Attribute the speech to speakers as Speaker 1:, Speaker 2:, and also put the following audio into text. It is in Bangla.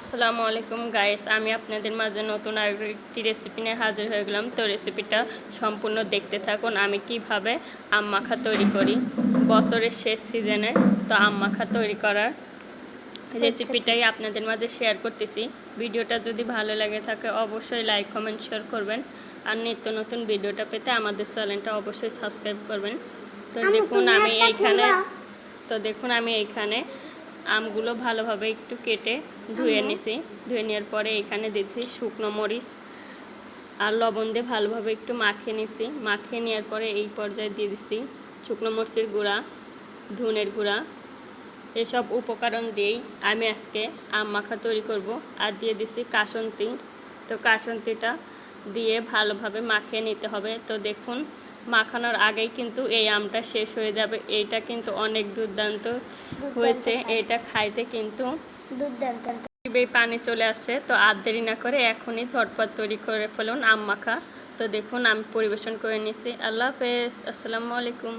Speaker 1: আসসালামু আলাইকুম গাইস আমি আপনাদের মাঝে নতুন আর একটি রেসিপি নিয়ে হাজির হয়ে গেলাম। তো রেসিপিটা সম্পূর্ণ দেখতে থাকুন। আমি কীভাবে আম মাখা তৈরি করি। বছরের শেষ সিজনে তো আম মাখা তৈরি করার রেসিপিটাই আপনাদের মাঝে শেয়ার করতেছি। ভিডিওটা যদি ভালো লাগে থাকে অবশ্যই লাইক কমেন্ট শেয়ার করবেন। আর নিত্য নতুন ভিডিওটা পেতে আমাদের চ্যানেলটা অবশ্যই সাবস্ক্রাইব করবেন। তো দেখুন আমি এইখানে তো দেখুন আমি এইখানে আমগুলো ভালোভাবে একটু কেটে ধুয়ে নিছি। ধুয়ে নেওয়ার পরে এখানে দিয়েছি শুকনো মরিচ আর লবণ দিয়ে ভালোভাবে একটু মাখিয়ে নিছি। মাখিয়ে নেওয়ার পরে এই পর্যায়ে দিয়ে দিছি শুকনো মরিচের গুঁড়া ধুনের গুঁড়া। এসব উপকরণ দিয়েই আমি আজকে আম মাখা তৈরি করব আর দিয়ে দিছি কাসন্তি। তো কাসন্তিটা দিয়ে ভালোভাবে মাখিয়ে নিতে হবে। তো দেখুন মাখানোর আগেই কিন্তু এই আমটা শেষ হয়ে যাবে। এটা কিন্তু অনেক দুর্দান্ত হয়েছে। এটা খাইতে কিন্তু
Speaker 2: দুর্দান্ত।
Speaker 1: পানি চলে আসছে। তো আর দেরি না করে এখনই ঝটপট তৈরি করে ফেলুন আম মাখা। তো দেখুন আমি পরিবেশন করে নিয়েছি আল্লাহ হাফেজ। আসসালামু আলাইকুম।